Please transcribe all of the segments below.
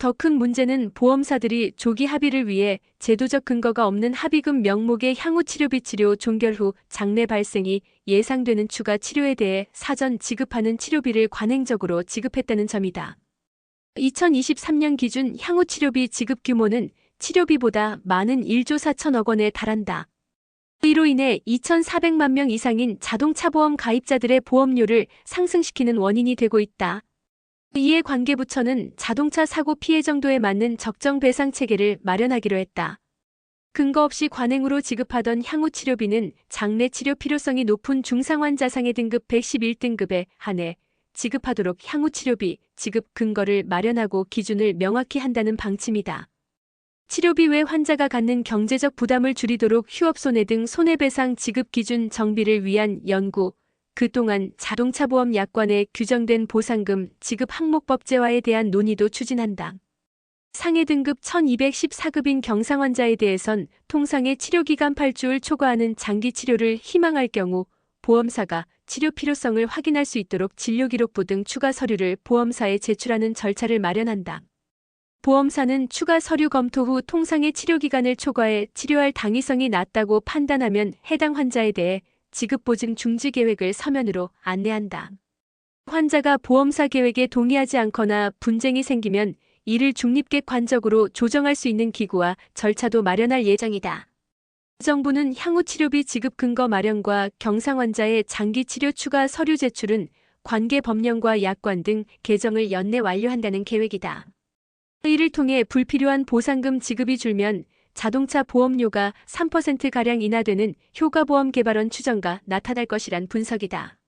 더 큰 문제는 보험사들이 조기 합의를 위해 제도적 근거가 없는 합의금 명목의 향후 치료비 치료 종결 후 장래 발생이 예상되는 추가 치료에 대해 사전 지급하는 치료비를 관행적으로 지급했다는 점이다. 2023년 기준 향후 치료비 지급 규모는 치료비보다 많은 1조 4천억 원에 달한다. 이로 인해 2,400만 명 이상인 자동차 보험 가입자들의 보험료를 상승시키는 원인이 되고 있다. 이에 관계부처는 자동차 사고 피해 정도에 맞는 적정 배상 체계를 마련하기로 했다. 근거 없이 관행으로 지급하던 향후 치료비는 장래 치료 필요성이 높은 중상 환자상해 등급 111등급에 한해 지급하도록 향후 치료비 지급 근거를 마련하고 기준을 명확히 한다는 방침이다. 치료비 외 환자가 갖는 경제적 부담을 줄이도록 휴업 손해 등 손해배상 지급 기준 정비를 위한 연구, 그동안 자동차 보험 약관에 규정된 보상금 지급 항목법제화에 대한 논의도 추진한다. 상해 등급 1214급인 경상 환자에 대해선 통상의 치료기간 8주를 초과하는 장기 치료를 희망할 경우 보험사가 치료 필요성을 확인할 수 있도록 진료기록부 등 추가 서류를 보험사에 제출하는 절차를 마련한다. 보험사는 추가 서류 검토 후 통상의 치료기간을 초과해 치료할 당위성이 낮다고 판단하면 해당 환자에 대해 지급보증 중지 계획을 서면으로 안내한다. 환자가 보험사 계획에 동의하지 않거나 분쟁이 생기면 이를 중립객관적으로 조정할 수 있는 기구와 절차도 마련할 예정이다. 정부는 향후 치료비 지급 근거 마련과 경상 환자의 장기 치료 추가 서류 제출은 관계 법령과 약관 등 개정을 연내 완료한다는 계획이다. 이를 통해 불필요한 보상금 지급이 줄면 자동차 보험료가 3%가량 인하되는 효과보험 개발원 추정가 나타날 것이란 분석이다.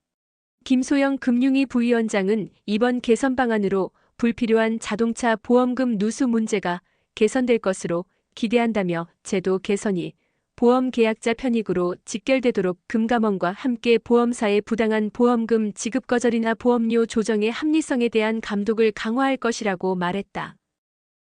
김소영 금융위 부위원장은 이번 개선 방안으로 불필요한 자동차 보험금 누수 문제가 개선될 것으로 기대한다며 제도 개선이 보험 계약자 편익으로 직결되도록 금감원과 함께 보험사의 부당한 보험금 지급 거절이나 보험료 조정의 합리성에 대한 감독을 강화할 것이라고 말했다.